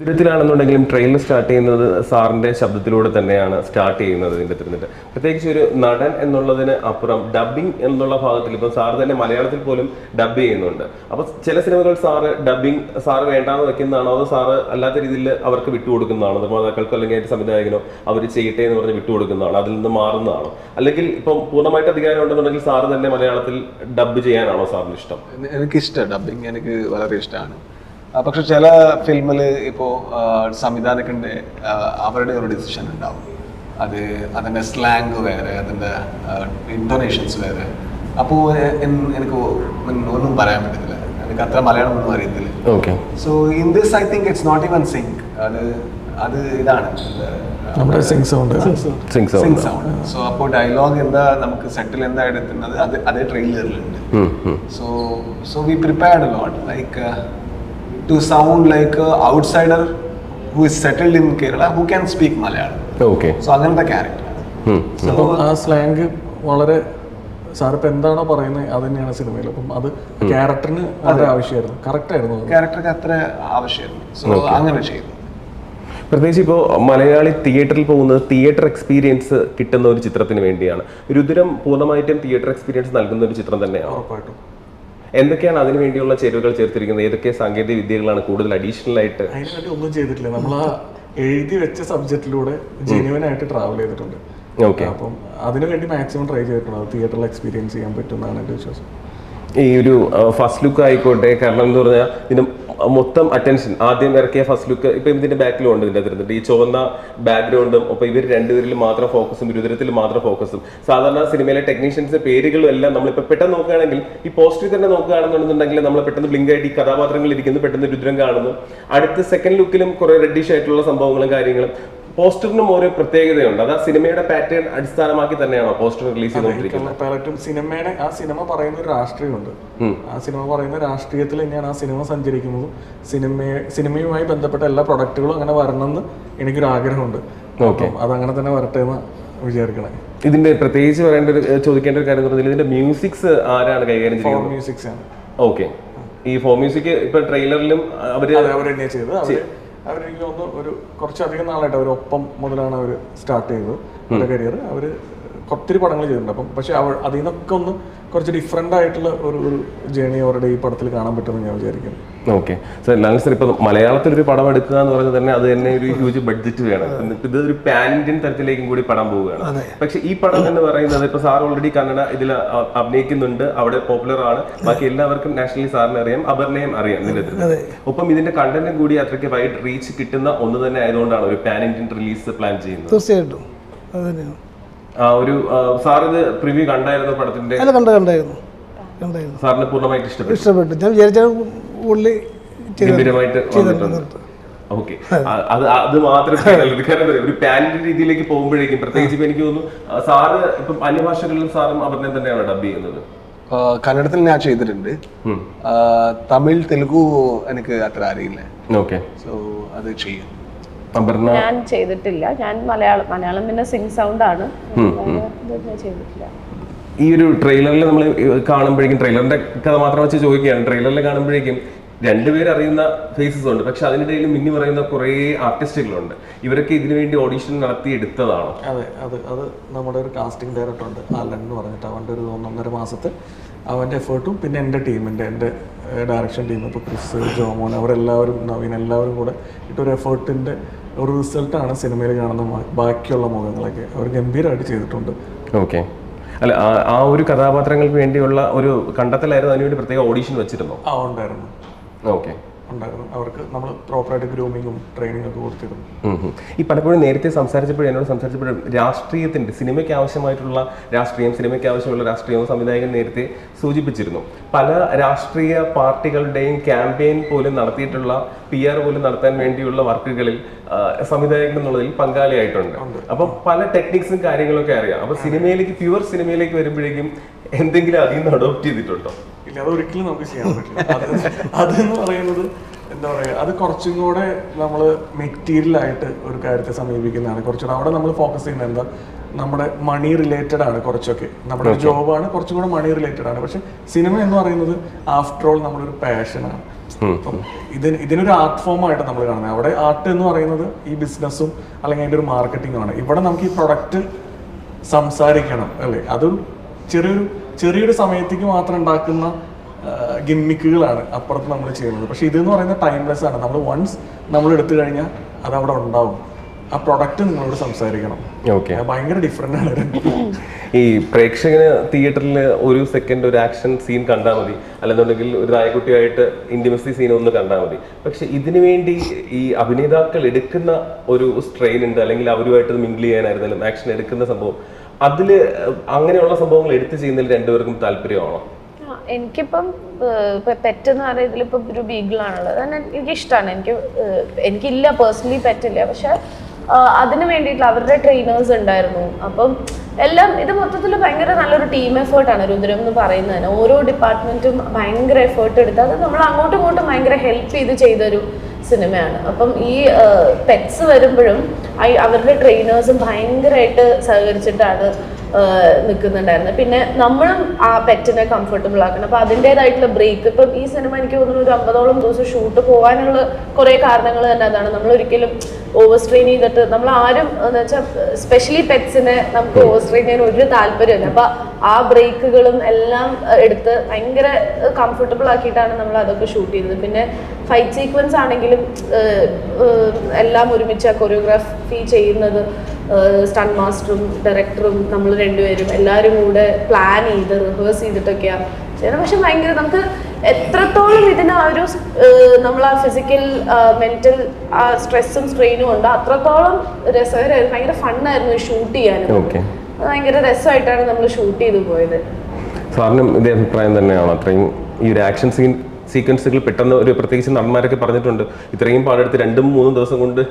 ഇതിലാണെന്നുണ്ടെങ്കിലും trailer start ചെയ്യുന്നത് സാറിന്റെ ശബ്ദത്തിലൂടെ തന്നെയാണ് സ്റ്റാർട്ട് ചെയ്യുന്നത് ഇതിന്റെ തിരുന്നിട്ട്. പ്രത്യേകിച്ച് ഒരു നടൻ എന്നുള്ളതിന് അപ്പുറം ഡബിങ് എന്നുള്ള ഭാഗത്തിൽ ഇപ്പം സാർ തന്നെ മലയാളത്തിൽ പോലും ഡബ് ചെയ്യുന്നുണ്ട്. അപ്പൊ ചില സിനിമകൾ സാറ് ഡബിങ് സാറ് വേണ്ടാന്ന് വെക്കുന്നതാണോ അതോ സാറ് അല്ലാത്ത രീതിയിൽ അവർക്ക് വിട്ടുകൊടുക്കുന്നതാണോ? നിർമ്മാതാക്കൾക്കോ അല്ലെങ്കിൽ അതിന്റെ സംവിധായകനോ അവർ ചെയ്യട്ടെ എന്ന് പറഞ്ഞ് വിട്ടുകൊടുക്കുന്നതാണോ? അതിൽ നിന്ന് മാറുന്നതാണോ? അല്ലെങ്കിൽ ഇപ്പം പൂർണമായിട്ട് അധികാരം ഉണ്ടെന്നുണ്ടെങ്കിൽ സാറ് തന്നെ മലയാളത്തിൽ ഡബ് ചെയ്യാനാണോ സാറിന് ഇഷ്ടം? എനിക്ക് ഇഷ്ടം ഡബിങ് എനിക്ക് വളരെ ഇഷ്ടമാണ്. പക്ഷെ ചില ഫിലിമിൽ ഇപ്പോൾ സംവിധാനത്തിന്റെ അവരുടെ ഒരു ഡിസിഷൻ ഉണ്ടാവും. അത് അതിന്റെ സ്ലാങ് വേറെ അതിന്റെ ഇൻഡോനേഷൻസ് വേറെ. അപ്പോൾ എനിക്ക് ഒന്നും പറയാൻ പറ്റത്തില്ല. എനിക്ക് അത്ര മലയാളം ഒന്നും അറിയത്തില്ല. Okay so in this I think it's not even sync അത് അത് ഇതാണ്. നമ്മുടെ sync sound sync sound so അപ്പോൾ ഡയലോഗ് എന്താ നമുക്ക് സെറ്റിൽ എന്താ എടുക്കുന്നത് അത് അതേ ട്രെയിലറിലുണ്ട് so so we prepared lot like to sound like a outsider who is settled in Kerala who can speak Malayalam. Okay. So അങ്ങനത്തെ ക്യാരക്ടർ അപ്പം ആ സ്ലാങ് വളരെ സാർ ഇപ്പം എന്താണോ പറയുന്നത് അത് തന്നെയാണ് സിനിമയിൽ അപ്പം അത് ക്യാരക്ടറിന് വളരെ ആവശ്യമായിരുന്നു. കറക്റ്റ് ആയിരുന്നു അത്. ക്യാരക്ടർക്ക് അത്ര ആവശ്യമായിരുന്നു. സോ അങ്ങനെ ചെയ്തു. പ്രത്യേകിച്ച് ഇപ്പോൾ മലയാളി തിയേറ്ററിൽ പോകുന്നത് തിയേറ്റർ എക്സ്പീരിയൻസ് കിട്ടുന്ന ഒരു ചിത്രത്തിന് വേണ്ടിയാണ്. രുദ്രം പൂർണമായിട്ടും തിയേറ്റർ എക്സ്പീരിയൻസ് നൽകുന്ന ഒരു ചിത്രം തന്നെയാണ്? ഉറപ്പായിട്ടും. എന്തൊക്കെയാണ് അതിനു വേണ്ടിയുള്ള ചേരുവകൾ ചേർത്തിരിക്കുന്നത്? ഏതൊക്കെ സാങ്കേതിക വിദ്യകളാണ് കൂടുതൽ അഡീഷണൽ ആയിട്ട് അതിനുവേണ്ടി ഒന്നും ചെയ്തിട്ടില്ല. നമ്മൾ ആ എഴുതി വെച്ച സബ്ജക്റ്റിലൂടെ ജെന്യുവൻ ആയിട്ട് ട്രാവൽ ചെയ്തിട്ടുണ്ട്. ഓക്കെ. അപ്പം അതിനുവേണ്ടി മാക്സിമം ട്രൈ ചെയ്തിട്ടുണ്ട്. അത് തിയേറ്ററിൽ എക്സ്പീരിയൻസ് ചെയ്യാൻ പറ്റുമെന്നാണ് എന്റെ വിശ്വാസം. ഈ ഒരു ഫസ്റ്റ് ലുക്ക് ആയിക്കോട്ടെ. കാരണം എന്ന് പറഞ്ഞാൽ ഇതിന് മൊത്തം അറ്റൻഷൻ ആദ്യം ഇറക്കിയ ഫസ്റ്റ് ലുക്ക് ഇപ്പൊ ഇതിന്റെ ബാക്കിലും ഉണ്ട് ഇതിന്റെ അതിരുന്നിട്ട് ഈ ചുവന്ന ബാക്ക്ഗ്രൗണ്ടും അപ്പൊ ഇവർ രണ്ടുപേരിൽ മാത്രം ഫോക്കസും ഇരുതരത്തിൽ മാത്രം ഫോക്കസും സാധാരണ സിനിമയിലെ ടെക്നീഷ്യൻസ് പേരുകളും എല്ലാം നമ്മളിപ്പോ പെട്ടെന്ന് നോക്കുകയാണെങ്കിൽ ഈ പോസ്റ്ററിൽ തന്നെ നോക്കുകയാണെന്നുണ്ടെങ്കിൽ നമ്മൾ പെട്ടെന്ന് ബ്ലിങ്ക് ആയിട്ട് ഈ കഥാപാത്രങ്ങൾ ഇരിക്കുന്നു പെട്ടെന്ന് രുദ്രം കാണുന്നു. അടുത്ത സെക്കൻഡ് ലുക്കിലും കുറെ റെഡിഷ് ആയിട്ടുള്ള സംഭവങ്ങളും കാര്യങ്ങളും. പോസ്റ്ററിനും ഓരോ പ്രത്യേകതയുണ്ട്. അത് ആ സിനിമയുടെ പാറ്റേൺ അടിസ്ഥാനമാക്കി തന്നെയാണോ പോസ്റ്റർ റിലീസ് ചെയ്തുകൊണ്ടിരിക്കുന്നത്? പലറ്റും സിനിമയുടെ ആ സിനിമ പറയുന്ന ഒരു രാഷ്ട്രീയമുണ്ട്. ആ സിനിമ പറയുന്ന രാഷ്ട്രീയത്തിൽ തന്നെയാണ് ആ സിനിമ സഞ്ചരിക്കുന്നതും. സിനിമയെ സിനിമയുമായി ബന്ധപ്പെട്ട എല്ലാ പ്രൊഡക്റ്റുകളും അങ്ങനെ വരണമെന്ന് എനിക്കൊരു ആഗ്രഹമുണ്ട്. ഓക്കെ. അത് അങ്ങനെ തന്നെ വരട്ടെ എന്ന് വിചാരിക്കണേ. ഇതിന്റെ പ്രത്യേകിച്ച് പറയേണ്ട ഒരു ചോദിക്കേണ്ട ഒരു കാര്യം എന്ന് പറഞ്ഞാൽ ഇതിന്റെ മ്യൂസിക്സ് ആരാണ് കൈകാര്യം ചെയ്യുന്നത്? മ്യൂസിക്സ് ആണ്. ഓക്കെ. ഈ ഫോർ മ്യൂസിക് ഇപ്പൊ ട്രെയിലറിലും അവർ അവരെന്നെ ചെയ്തത്. അവരെനിക്ക് തോന്നുന്നു ഒരു കുറച്ചധികം നാളായിട്ട് അവർ ഒപ്പം മുതലാണ് അവർ സ്റ്റാർട്ട് ചെയ്തത്. അവരുടെ കരിയർ അവർ ഒത്തിരി പടങ്ങൾ ചെയ്തിട്ടുണ്ട്. അപ്പം പക്ഷെ അവ അതിൽ നിന്നൊക്കെ ഒന്ന് കുറച്ച് ഡിഫറെന്റ് ആയിട്ടുള്ള ഒരു ഒരു ജേണി അവരുടെ ഈ പടത്തിൽ കാണാൻ പറ്റുമെന്ന് ഞാൻ വിചാരിക്കുന്നു. ഓക്കെ സർ ലാൽ സർ ഇപ്പൊ മലയാളത്തിൽ ഒരു പടം എടുക്കുക എന്ന് പറഞ്ഞാൽ തന്നെ അത് തന്നെ ഒരു ഹ്യൂജ് ബഡ്ജറ്റ് വേണം. ഇത് ഒരു പാൻ ഇന്ത്യൻ തരത്തിലേക്കും കൂടി പടം പോവുകയാണ്. പക്ഷെ ഈ പടം എന്ന് പറയുന്നത് ഇപ്പൊ സാർ ഓൾറെഡി കന്നഡ ഇതിൽ അഭിനയിക്കുന്നുണ്ട്. അവിടെ പോപ്പുലർ ആണ്. ബാക്കി എല്ലാവർക്കും നാഷണലി സാറിനെ അറിയാം അപർണയും അറിയാം നിലത്തിൽ ഒപ്പം ഇതിന്റെ കണ്ടന്റും കൂടി അത്രയ്ക്ക് വൈഡ് റീച്ച് കിട്ടുന്ന ഒന്ന് തന്നെ ആയതുകൊണ്ടാണ് ഒരു പാൻ ഇന്ത്യൻ റിലീസ് പ്ലാൻ ചെയ്യുന്നത്. തീർച്ചയായിട്ടും. അത് തന്നെയാണ്. ഒരു സാർ ഇത് പ്രിവ്യൂ കണ്ടായിരുന്നു പടത്തിന്റെ അല്ല കണ്ട കണ്ടായിരുന്നു. കണ്ടായിരുന്നു. സാറിന് പൂർണമായിട്ട് ഇഷ്ടപ്പെട്ടു. ഇഷ്ടപ്പെട്ടു. ഞാൻ വിചാരിച്ച ഉള്ളി ഗംഭീരമായിട്ട് വന്നിട്ടുണ്ട്. ഓക്കെ. അത് അത് മാത്രമേ നല്ലത് കാരണം ഒരു പാനിന്റെ രീതിയിലേക്ക് പോകുമ്പോഴേക്കും പ്രത്യേകിച്ച് ഇപ്പൊ എനിക്ക് തോന്നുന്നു സാറ് ഇപ്പം അന്യഭാഷകളിലും സാറും അവരുടെ തന്നെയാണ് ഡബ് ചെയ്യുന്നത്. കന്നഡത്തിൽ ഞാൻ ചെയ്തിട്ടുണ്ട്. തമിഴ് തെലുഗു എനിക്ക് അത്ര അറിയില്ല. ഓക്കെ. സോ അത് ചെയ്യും. ഞാൻ ചെയ്തിട്ടില്ല. ഞാൻ മലയാളം മലയാളം പിന്നെ സിംഗ് സൗണ്ട് ആണ്. ഞാൻ ചെയ്തിട്ടില്ല. ഈ ഒരു ട്രെയിലറിൽ നമ്മൾ കാണുമ്പോഴേക്കും ട്രെയിലറിന്റെ കഥ മാത്രം വെച്ച് ചോദിക്കുകയാണ്. ട്രെയിലറിൽ കാണുമ്പോഴേക്കും രണ്ടുപേരറിയുന്ന ഫേസസ് ഉണ്ട്. പക്ഷെ അതിനിടയിൽ മിന്നി പറയുന്ന കുറേ ആർട്ടിസ്റ്റുകളുണ്ട് ഇവരൊക്കെ ഇതിനു വേണ്ടി ഓഡീഷൻ നടത്തി എടുത്തതാണോ അതെ അത് അത് നമ്മുടെ ഒരു കാസ്റ്റിംഗ് ഡയറക്ടർ ഉണ്ട്. ആലൻ എന്ന് പറഞ്ഞിട്ട് അവന്റെ ഒരു ഒന്നൊന്നര മാസത്തെ അവന്റെ എഫേർട്ടും പിന്നെ എന്റെ ടീമിന്റെ എന്റെ ഡയറക്ഷൻ ടീം ഇപ്പോൾ ക്രിസ് ജോമോൻ അവരെല്ലാവരും നവീൻ എല്ലാവരും കൂടെ ഇട്ടൊരു എഫേർട്ടിന്റെ ഒരു റിസൾട്ടാണ് സിനിമയിൽ കാണുന്ന ബാക്കിയുള്ള മുഖങ്ങളൊക്കെ അവർ ഗംഭീരമായിട്ട് ചെയ്തിട്ടുണ്ട്. ഓക്കെ. അല്ല ആ- ഒരു കഥാപാത്രങ്ങൾക്ക് വേണ്ടിയുള്ള ഒരു കണ്ടെത്തലായിരുന്നു അതിനുവേണ്ടി പ്രത്യേക ഓഡീഷൻ വെച്ചിരുന്നു? ആ ഉണ്ടായിരുന്നു. ഓക്കെ. അവർക്ക് നമ്മൾ പ്രോപ്പറായിട്ട് ഗ്രൂമിങ്ങും ട്രെയിനിങ്ങും ഒക്കെ കൊടുത്തിരുന്നു. ഈ പലപ്പോഴും നേരത്തെ സംസാരിച്ചപ്പോഴും എന്നോട് സംസാരിച്ചപ്പോഴും രാഷ്ട്രീയത്തിന്റെ സിനിമയ്ക്ക് ആവശ്യമായിട്ടുള്ള രാഷ്ട്രീയം സിനിമയ്ക്ക് ആവശ്യമുള്ള രാഷ്ട്രീയവും സംവിധായകൻ നേരത്തെ സൂചിപ്പിച്ചിരുന്നു. പല രാഷ്ട്രീയ പാർട്ടികളുടെയും ക്യാമ്പയിൻ പോലും നടത്തിയിട്ടുള്ള പി ആർ പോലും നടത്താൻ വേണ്ടിയുള്ള വർക്കുകളിൽ സംവിധായകൻ എന്നുള്ളതിൽ പങ്കാളിയായിട്ടുണ്ട്. അപ്പൊ പല ടെക്നിക്സും കാര്യങ്ങളൊക്കെ അറിയാം. അപ്പൊ സിനിമയിലേക്ക് പ്യുവർ സിനിമയിലേക്ക് വരുമ്പോഴേക്കും എന്തെങ്കിലും അതിൽ നിന്ന് അഡോപ്റ്റ് ചെയ്തിട്ടുണ്ടോ? ഇല്ല അത് ഒരിക്കലും നമുക്ക് ചെയ്യാൻ പറ്റില്ല. അത് അതെന്ന് പറയുന്നത് എന്താ പറയുക അത് കുറച്ചും കൂടെ നമ്മൾ മെറ്റീരിയൽ ആയിട്ട് ഒരു കാര്യത്തെ സമീപിക്കുന്നതാണ്. കുറച്ചുകൂടെ അവിടെ നമ്മൾ ഫോക്കസ് ചെയ്യുന്നത് എന്താ നമ്മുടെ മണി റിലേറ്റഡ് ആണ് കുറച്ചൊക്കെ. നമ്മുടെ ജോബാണ് കുറച്ചും കൂടെ മണി റിലേറ്റഡ് ആണ്. പക്ഷെ സിനിമ എന്ന് പറയുന്നത് ആഫ്റ്റർ ഓൾ നമ്മളൊരു പാഷനാണ് അപ്പം ഇതിന് ഇതിനൊരു ആർട്ട് ഫോം ആയിട്ട് നമ്മൾ കാണുന്നത്. അവിടെ ആർട്ട് എന്ന് പറയുന്നത് ഈ ബിസിനസ്സും അല്ലെങ്കിൽ അതിന്റെ ഒരു മാർക്കറ്റിംഗും ആണ്. ഇവിടെ നമുക്ക് ഈ പ്രൊഡക്റ്റ് സംസാരിക്കണം അല്ലേ? അതും ചെറിയൊരു ചെറിയൊരു സമയത്തേക്ക് മാത്രം ഉണ്ടാക്കുന്ന ഗിമ്മിക്കുകളാണ് അപ്പുറത്ത് നമ്മൾ ചെയ്യുന്നത്. പക്ഷെ ഇതെന്ന് പറയുന്ന ടൈംലെസ് ആണ്. നമ്മൾ വൺസ് നമ്മൾ എടുത്തു കഴിഞ്ഞാൽ അത് അവിടെ ഉണ്ടാവും. ആ പ്രൊഡക്റ്റ് നിങ്ങളോട് സംസാരിക്കണം. ഓക്കെ ഭയങ്കര ഡിഫറെന്റ് ആണ്. ഈ പ്രേക്ഷകന് തിയേറ്ററിൽ ഒരു സെക്കൻഡ് ഒരു ആക്ഷൻ സീൻ കണ്ടാൽ മതി. അല്ലെന്നുണ്ടെങ്കിൽ ഒരു നായക്കുട്ടിയായിട്ട് ഇന്റിമസി സീൻ ഒന്ന് കണ്ടാൽ മതി. പക്ഷെ ഇതിനു വേണ്ടി ഈ അഭിനേതാക്കൾ എടുക്കുന്ന ഒരു സ്ട്രെയിൻ ഉണ്ട്. അല്ലെങ്കിൽ അവരുമായിട്ട് മിങ്കിൾ ചെയ്യാനായിരുന്നാലും ആക്ഷൻ എടുക്കുന്ന സംഭവം. അതിൽ അങ്ങനെയുള്ള സംഭവങ്ങൾ എടുത്തു ചെയ്യുന്നതിൽ രണ്ടുപേർക്കും താല്പര്യമാണോ? എനിക്കിപ്പം പെറ്റ് എന്ന് പറയുന്ന ഇതിലിപ്പം ഒരു ബീഗിളാണുള്ളത്. അത് എനിക്ക് ഇഷ്ടമാണ് എനിക്ക് എനിക്കില്ല പേഴ്സണലി പെറ്റില്ല. പക്ഷെ അതിന് വേണ്ടിയിട്ടുള്ള അവരുടെ ട്രെയിനേഴ്സ് ഉണ്ടായിരുന്നു. അപ്പം എല്ലാം ഇത് മൊത്തത്തിൽ ഭയങ്കര നല്ലൊരു ടീം എഫേർട്ടാണ് രുദ്രം എന്ന് പറയുന്നതിന്. ഓരോ ഡിപ്പാർട്ട്മെന്റും ഭയങ്കര എഫേർട്ട് എടുത്ത് അത് നമ്മൾ അങ്ങോട്ടും ഇങ്ങോട്ടും ഭയങ്കര ഹെൽപ്പ് ചെയ്ത് ചെയ്തൊരു സിനിമയാണ്. അപ്പം ഈ പെറ്റ്സ് വരുമ്പോഴും അവരുടെ ട്രെയിനേഴ്സും ഭയങ്കരമായിട്ട് സഹകരിച്ചിട്ടാണ് നിൽക്കുന്നുണ്ടായിരുന്നത് പിന്നെ നമ്മളും ആ പെറ്റിനെ കംഫർട്ടബിൾ ആക്കണം. അപ്പം അതിന്റെതായിട്ടുള്ള ബ്രേക്ക് ഇപ്പം ഈ സിനിമ എനിക്ക് തോന്നുന്നു ഒരു അമ്പതോളം ദിവസം ഷൂട്ട് പോകാനുള്ള കുറേ കാരണങ്ങൾ തന്നെ അതാണ്. നമ്മൾ ഒരിക്കലും ഓവർ സ്ട്രെയിൻ ചെയ്തിട്ട് നമ്മൾ ആരും എന്ന് വെച്ചാൽ സ്പെഷ്യലി പെറ്റ്സിനെ നമുക്ക് ഓവർ സ്ട്രെയിൻ ചെയ്യാൻ ഒരു താല്പര്യമില്ല. അപ്പൊ ആ ബ്രേക്കുകളും എല്ലാം എടുത്ത് ഭയങ്കര കംഫർട്ടബിൾ ആക്കിയിട്ടാണ് നമ്മൾ അതൊക്കെ ഷൂട്ട് ചെയ്തത് പിന്നെ ഫൈറ്റ് സീക്വൻസ് ആണെങ്കിലും എല്ലാം ഒരുമിച്ച് കൊറിയോഗ്രാഫി ചെയ്യുന്നത് സ്റ്റൺ മാസ്റ്ററും ഡയറക്ടറും നമ്മൾ രണ്ടുപേരും എല്ലാവരും കൂടെ പ്ലാൻ ചെയ്ത് റിഹേഴ്സ് ചെയ്തിട്ടൊക്കെയാണ് ചെയ്യുന്നത് പക്ഷെ ഭയങ്കര നമുക്ക് എത്രത്തോളം ഇതിന് ആ ഒരു നമ്മൾ ആ ഫിസിക്കൽ മെന്റൽ ആ സ്ട്രെസ്സും സ്ട്രെയിനും ഉണ്ട് അത്രത്തോളം രസകരമായിരുന്നു. ഭയങ്കര ഫണ്ണായിരുന്നു ഷൂട്ട് ചെയ്യാനും ഭയങ്കര രസമായിട്ടാണ് നമ്മൾ ഷൂട്ട് ചെയ്തു പോയത്. സാറിനും ഇതേ അഭിപ്രായം തന്നെയാണ്. അത്രയും ഈ ഒരു ആക്ഷൻ സീൻ സീക്വൻസുകൾ പെട്ടെന്ന് ഒരു പ്രത്യേകിച്ച് നടന്മാരൊക്കെ പറഞ്ഞിട്ടുണ്ട്. ഇത്രയും പാടെടുത്ത് രണ്ടും മൂന്നും ദിവസം കൊണ്ട്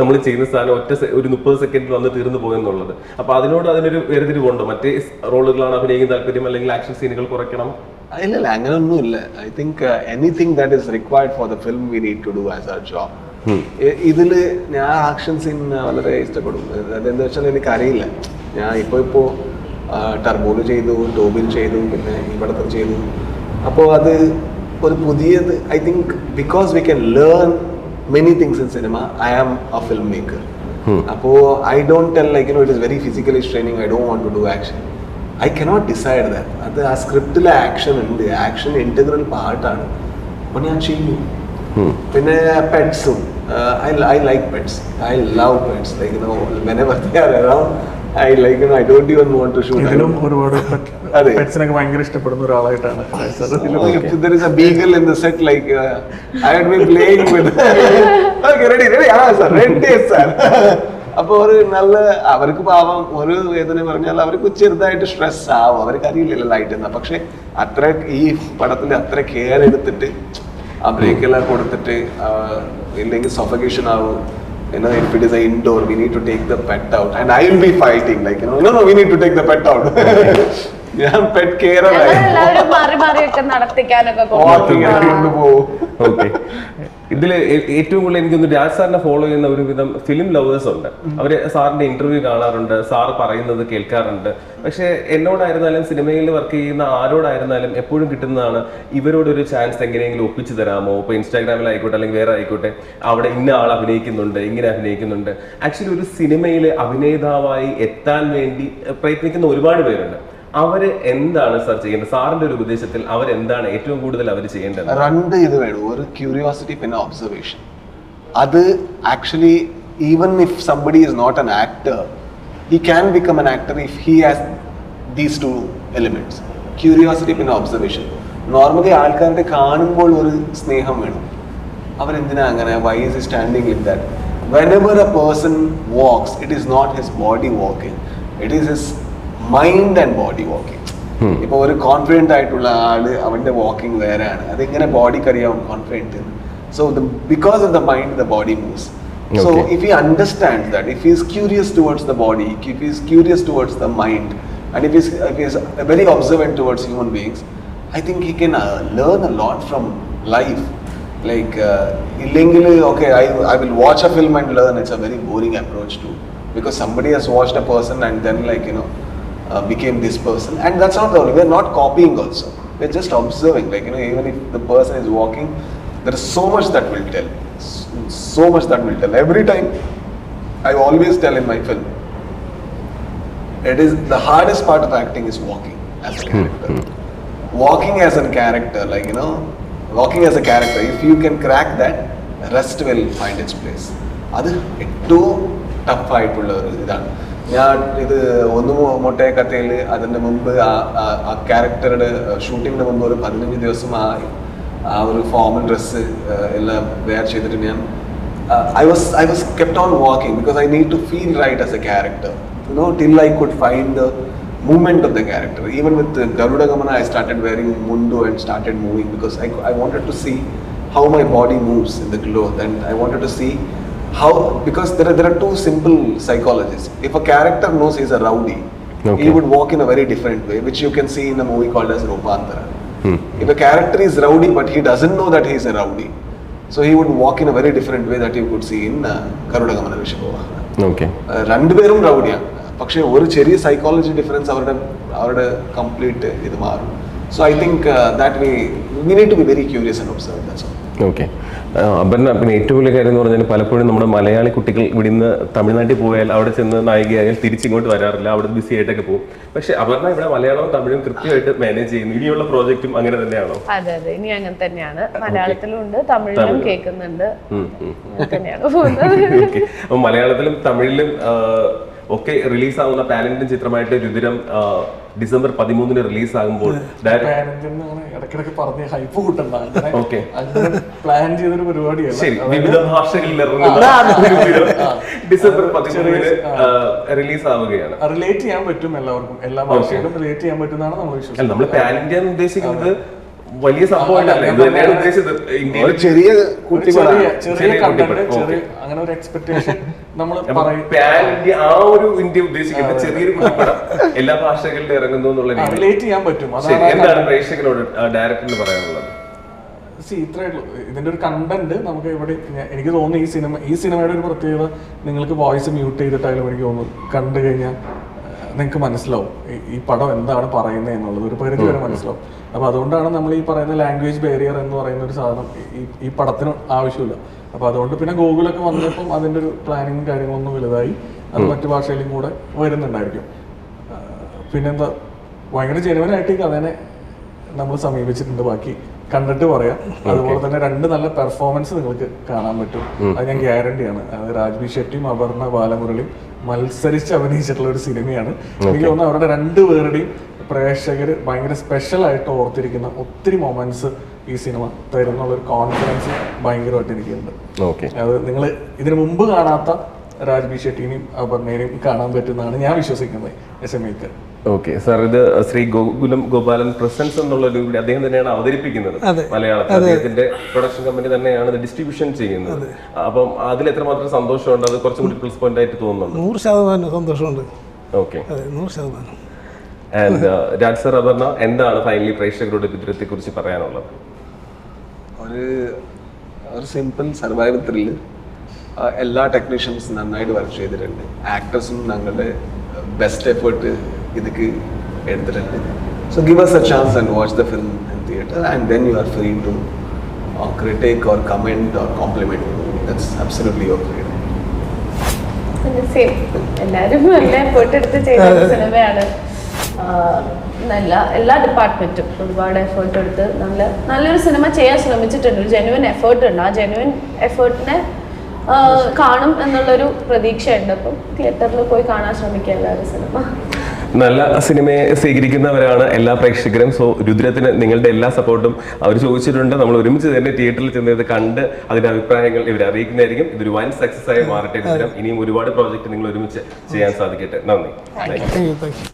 നമ്മൾ ചെയ്യുന്ന സാധനം ഒറ്റ ഒരു മുപ്പത് സെക്കൻഡിൽ വന്ന് തീർന്നു പോയെന്നുള്ളത്. അപ്പൊ അതിനോട് അതിനൊരു വേർതിരിവുണ്ടോ? മറ്റേ റോളുകളാണ് അഭിനയിക്കാൻ താല്പര്യം അല്ലെങ്കിൽ ആക്ഷൻ സീനുകൾ കുറയ്ക്കണം? ഇല്ല ഇല്ല അങ്ങനെയൊന്നുമില്ല I think anything that is required for the film we need to do as our job ഇതിൽ ഞാൻ ആക്ഷൻ സീൻ വളരെ ഇഷ്ടപ്പെടും. അതെന്താ വെച്ചാൽ എനിക്കറിയില്ല. ഞാൻ ഇപ്പോൾ ഇപ്പോൾ ടർബോൽ ചെയ്തു ടോബിൽ ചെയ്തു പിന്നെ ഇവിടത്തെ ചെയ്തു. അപ്പോൾ അത് ഒരു പുതിയത് I think because we can learn many things in cinema I am a film maker അപ്പോൾ I don't tell like you know it is very physically straining I don't want to do action I cannot decide that അത് ആ സ്ക്രിപ്റ്റിലെ action ഉണ്ട്. Action integral പാർട്ടാണ് അപ്പോൾ ഞാൻ ചെയ്യും പിന്നെ പെറ്റ്സും I I like pets I love pets like no whenever they are around I like I don't even want to ഇതിലും ഷൂട്ട് ഒരുപാട് അതെ. പെറ്റ്സിനൊക്കെ ഭയങ്കര ഇഷ്ടപ്പെടുന്ന ഒരാളായിട്ടാണ്. Sir If there is a beagle in the set, like uh, I would be playing with. okay, ready, ready, ah, sir, ready, sir. അപ്പൊ ഒരു നല്ല അവർക്ക് പാവം ഒരു വേദന പറഞ്ഞാൽ അവർക്ക് ചെറുതായിട്ട് സ്ട്രെസ് ആവും. അവർക്ക് അറിയില്ലല്ലോ ലൈറ്റ് എന്നാ. പക്ഷെ അത്ര ഈ പടത്തിൽ അത്ര കെയർ എടുത്തിട്ട് ആ ബ്രേക്ക് എല്ലാം കൊടുത്തിട്ട് ഇല്ലെങ്കിൽ സഫക്കേഷൻ ആവും. You know, if it is an indoor, we need to take the pet out. And I will be fighting, like, you know, no, no, we need to take the pet out. ഞാൻ pet care എല്ലാവരും മാറി മാറിയൊക്കെ നടത്തിക്കാനൊക്കെ കൊണ്ടുപോകും. Okay ഇതിൽ ഏറ്റവും കൂടുതൽ എനിക്കൊന്ന് രാജ് സാറിനെ follow ചെയ്യുന്ന ഒരു ഒരുവിധം ഫിലിം ലവേഴ്സ് ഉണ്ട്. അവർ സാറിന്റെ ഇന്റർവ്യൂ കാണാറുണ്ട് സാർ പറയുന്നത് കേൾക്കാറുണ്ട്. പക്ഷെ എന്നോടായിരുന്നാലും സിനിമയിൽ വർക്ക് ചെയ്യുന്ന ആരോടായിരുന്നാലും എപ്പോഴും കിട്ടുന്നതാണ് ഇവരോടൊരു ചാൻസ് എങ്ങനെയെങ്കിലും ഒപ്പിച്ചു തരാമോ? ഇപ്പൊ ഇൻസ്റ്റാഗ്രാമിൽ ആയിക്കോട്ടെ അല്ലെങ്കിൽ വേറെ ആയിക്കോട്ടെ അവിടെ ഇന്ന ആൾ അഭിനയിക്കുന്നുണ്ട് ഇങ്ങനെ അഭിനയിക്കുന്നുണ്ട്. ആക്ച്വലി ഒരു സിനിമയിലെ അഭിനേതാവായി എത്താൻ വേണ്ടി പ്രയത്നിക്കുന്ന ഒരുപാട് പേരുണ്ട്. അവർ എന്താണ് സർ ചെയ്യേണ്ടത്? സാറിന്റെ ഒരു ഉപദേശത്തിൽ അവർ എന്താണ് ഏറ്റവും കൂടുതൽ അവർ ചെയ്യേണ്ടത്? രണ്ട് ഇത് വേണം. ഒരു ക്യൂരിയോസിറ്റി പിന്നെ ഒബ്സർവേഷൻ അത് actually even if somebody is not an actor he can become an actor if he has these two elements curiosity പിന്നെ ഒബ്സർവേഷൻ നോർമലി ആൾക്കാരുടെ കാണുമ്പോൾ ഒരു സ്നേഹം വേണം. അവരെന്തിനാ അങ്ങനെ? Why is standing in that whenever a person walks it is not his body walking it is his mind and body walking ഇപ്പൊ ഒരു കോൺഫിഡന്റ് ആയിട്ടുള്ള ആൾ അവന്റെ വാക്കിംഗ് വേറെയാണ് അതെങ്ങനെ ബോഡിക്ക് അറിയാം confident so because of the mind the body moves so Okay. if he understands that, if he is curious towards the body, if he is curious towards the mind, and if he is, if he is very observant towards human beings, I think he can uh, learn a lot from life. Like, uh, illegally, okay, I, I will watch a film and learn. It's a very boring approach too, because somebody has watched a person and then, like, you know, uh, became this person. And that's not the only. We're not copying also. We're just observing. Like, you know, even if the person is walking, there is so much that will tell. S- So much that will tell. Every time, I always tell in my film, it is the hardest part of acting is walking as a character. Walking as a character, like you know, walking as a character. If you can crack that, rest will find its place. അത് ഏറ്റവും ടഫായിട്ടുള്ള ഒരു ഇതാണ് ഞാൻ ഇത് ഒന്നു മൊട്ടയ കഥയിൽ അതിന്റെ മുമ്പ് ആ- ക്യാരക്ടറുടെ ഷൂട്ടിങ്ങിന് മുമ്പ് ഒരു പതിനഞ്ച് ദിവസം ആ ആ ഒരു ഫോമൽ ഡ്രസ്സ് എല്ലാം വെയർ ചെയ്തിട്ട് ഞാൻ I was I was kept on walking because I need to feel right as a character I could find the movement of the character. Even with uh, Garuda Gamana, I started wearing mundu and started moving because I, I wanted to see how my body moves in the cloth and I wanted to see how, because there are, there are two simple psychologies. If a character knows he's a rowdy, Okay. he would walk in a very different way, which you can see in a movie called as Rupantara. If a character is rowdy but he doesn't know that he's a rowdy, so he would walk in a very different way that you could see in uh, Garuda okay Vishwavahana. Okay രണ്ടുപേരും റൗഡിയാണ് പക്ഷേ ഒരു ചെറിയ psychology difference അവരുടെ അവരുടെ complete ഇത് മാറും so I think that we we need to be very curious and observe that's all okay Aparna പിന്നെ ഏറ്റവും വലിയ കാര്യം എന്ന് പറഞ്ഞാൽ പലപ്പോഴും നമ്മുടെ മലയാളി കുട്ടികൾ ഇവിടുന്ന് തമിഴ്നാട്ടിൽ പോയാൽ അവിടെ ചെന്ന് നായികയായാൽ തിരിച്ചിങ്ങോട്ട് വരാറില്ല അവിടെ ബിസി ആയിട്ടൊക്കെ പോകും. പക്ഷെ അപർണ ഇവിടെ മലയാളവും തമിഴും കൃത്യമായിട്ട് മാനേജ് ചെയ്യുന്നു. ഇനിയുള്ള പ്രോജക്റ്റും അങ്ങനെ തന്നെയാണോ? അതെ അതെ. ഇനി അങ്ങനെ തന്നെയാണ്. മലയാളത്തിലും ഉണ്ട് തമിഴിലും കേൾക്കുന്നുണ്ട്. മലയാളത്തിലും തമിഴിലും ഒക്കെ റിലീസ് ആവുന്ന പാനന്റും ചിത്രമായിട്ട് രുദിരം ആ, ഡിസംബർ പതിമൂന്നിന് റിലീസ് ആകുമ്പോൾ ഡയറക്ട് പാരന്റിനാണ് ഇടയ്ക്കിടയ്ക്ക് പറഞ്ഞ് ഹൈപ്പ് കൂട്ടണ്ട. പ്ലാൻ ചെയ്തൊരു പരിപാടിയല്ല. ശരി വിവിധ ഭാഷകളിൽ ഡിസംബർ പതിമൂന്നിന് റിലീസ് ആവുകയാണ് റിലേറ്റ് ചെയ്യാൻ പറ്റും എല്ലാവർക്കും. എല്ലാ ഭാഷയിലും റിലേറ്റ് ചെയ്യാൻ പറ്റുന്നതാണ് നമ്മൾ അല്ല വിശ്വസിക്കുന്നത് നമ്മൾ പാൻ ഇന്ത്യ എന്ന് ഉദ്ദേശിക്കുന്നത് വലിയ സംഭവം ചെറിയ ചെറിയ കണ്ടന്റ് ചെറിയ അങ്ങനെ ഒരു എക്സ്പെക്ടേഷൻ നമ്മൾ പാൻ ഇന്ത്യ ആ ഒരു ഇന്ത്യ ഉദ്ദേശിക്കുന്ന ചെറിയൊരു കുട്ടിപ്പടം എല്ലാ ഭാഷകളിലും ഇറങ്ങുന്നു എന്നുള്ള റിലേറ്റ് ചെയ്യാൻ പറ്റും. എന്താണ് പ്രേക്ഷകരോട് ഡയറക്ടറിന് പറയാനുള്ളത്? സി ഇത്രേ ഉള്ളൂ. ഇതിന്റെ ഒരു കണ്ടന്റ് നമുക്ക് ഇവിടെ എനിക്ക് തോന്നുന്നു ഈ സിനിമ ഈ സിനിമയുടെ ഒരു പ്രത്യേകത നിങ്ങൾക്ക് വോയിസ് മ്യൂട്ട് ചെയ്തിട്ടായാലും എനിക്ക് തോന്നുന്നു കണ്ടു കഴിഞ്ഞാൽ നിങ്ങൾക്ക് മനസ്സിലാവും. ഈ- ഈ പടം എന്താണ് പറയുന്നത് എന്നുള്ളത്. ഒരു പരിധി വരെ മനസ്സിലാവും. അപ്പൊ അതുകൊണ്ടാണ് നമ്മൾ ഈ പറയുന്ന ലാംഗ്വേജ് ബാരിയർ എന്ന് പറയുന്ന ഒരു സാധനം ഈ ഈ പടത്തിന് ആവശ്യമില്ല. അപ്പൊ അതുകൊണ്ട് പിന്നെ ഗൂഗിളൊക്കെ വന്നപ്പോൾ അതിന്റെ ഒരു പ്ലാനിങ്ങും കാര്യങ്ങളൊന്നും വലുതായി. അത് മറ്റു ഭാഷയിലും കൂടെ വരുന്നുണ്ടായിരിക്കും. പിന്നെന്താ ഭയങ്കര ജനുവനായിട്ട് ഈ കഥേനെ നമ്മൾ സമീപിച്ചിട്ടുണ്ട്. ബാക്കി കണ്ടിട്ട് പറയാം. അതുപോലെ തന്നെ രണ്ട് നല്ല പെർഫോമൻസ് നിങ്ങൾക്ക് കാണാൻ പറ്റും. അത് ഞാൻ ഗ്യാരണ്ടിയാണ് അത് രാജ്ബി ഷെട്ടിയും അപർണ ബാലമുരളിയും മത്സരിച്ച് അഭിനയിച്ചിട്ടുള്ള ഒരു സിനിമയാണ്. എനിക്ക് തോന്നുന്നു അവരുടെ രണ്ടുപേരുടെയും പ്രേക്ഷകർ ഭയങ്കര സ്പെഷ്യൽ ആയിട്ട് ഓർത്തിരിക്കുന്ന ഒത്തിരി മൊമെന്റ്സ് ഈ സിനിമ തരും എന്നുള്ളൊരു കോൺഫിഡൻസ് ഭയങ്കരമായിട്ട് എനിക്കുണ്ട്. ഓക്കെ അത് നിങ്ങൾ ഇതിനു മുമ്പ് കാണാത്ത രാജ്ബി ഷെട്ടിനെയും അപർണേനെയും കാണാൻ പറ്റുന്നതാണ് ഞാൻ വിശ്വസിക്കുന്നത് എസ് എം ഐക്ക് ഓക്കെ സാർ ഇത് ശ്രീ ഗോകുലം ഗോപാലൻ പ്രസൻസ് എന്നുള്ള ഒരു കൂടി അദ്ദേഹം തന്നെയാണ് അവതരിപ്പിക്കുന്നത് മലയാളത്തിൽ. അദ്ദേഹത്തിന്റെ പ്രൊഡക്ഷൻ കമ്പനി തന്നെയാണ് ഇത് ഡിസ്ട്രിബ്യൂഷൻ ചെയ്യുന്നത്. അപ്പം അതിൽ എത്രമാത്രം സന്തോഷമുണ്ട്? അത് കുറച്ചും കൂടി പ്ലസ് പോയിന്റ് ആയിട്ട് തോന്നുന്നുണ്ട്. നൂറ് ശതമാനം സന്തോഷമുണ്ട്. ഓക്കെ അതെ നൂറ് ശതമാനം. ആൻഡ് രാജ് സർ അപർണ എന്താണ് ഫൈനലി പ്രേക്ഷകരുടെ വിദ്രത്തെ കുറിച്ച് പറയാനുള്ളത്? ഒരു ഒരു സിമ്പിൾ സർവൈവൽ ത്രില്ല് എല്ലാ ടെക്നീഷ്യൻസും നന്നായിട്ട് വർക്ക് ചെയ്തിട്ടുണ്ട്. ആക്ടേഴ്സും ഞങ്ങളുടെ ബെസ്റ്റ് എഫേർട്ട് ഇതിക്ക് എടുത്തിട്ടുണ്ട്. So give us a chance and watch the film in theatre and then you are free to critic or comment or compliment that's absolutely your freedom എല്ലാരും നല്ല effort എടുത്ത് ചെയ്ത സിനിമയാണ് ആഹ് നല്ല എല്ലാ ഡിപ്പാർട്ട്മെന്റും ഒരുപാട് എഫേർട്ട് എടുത്ത് നല്ല നല്ലൊരു സിനിമ ചെയ്യാൻ ശ്രമിച്ചിട്ടുണ്ട്. ഒരു ജെനുവിൻ എഫേർട്ട് ഉണ്ട്. ആ ജെനുവിൻ എഫേർട്ടിനെ കാണും എന്നുള്ളൊരു പ്രതീക്ഷയുണ്ട്. അപ്പം തിയേറ്ററിൽ പോയി കാണാൻ ശ്രമിക്കുക എല്ലാവരും സിനിമ നല്ല സിനിമയെ സ്വീകരിക്കുന്നവരാണ് എല്ലാ പ്രേക്ഷകരും. സോ രുദ്രത്തിന് നിങ്ങളുടെ എല്ലാ സപ്പോർട്ടും അവർ ചോദിച്ചിട്ടുണ്ട്. നമ്മൾ ഒരുമിച്ച് തന്നെ തിയേറ്ററിൽ ചെന്ന് ഇത് കണ്ട് അതിന്റെ അഭിപ്രായങ്ങൾ ഇവർ അറിയിക്കുന്നതായിരിക്കും. ഇതൊരു വൻ സക്സസ് ആയി മാറട്ടെ രുദ്രം. ഇനിയും ഒരുപാട് പ്രോജക്റ്റ് നിങ്ങൾ ഒരുമിച്ച് ചെയ്യാൻ സാധിക്കട്ടെ. നന്ദി.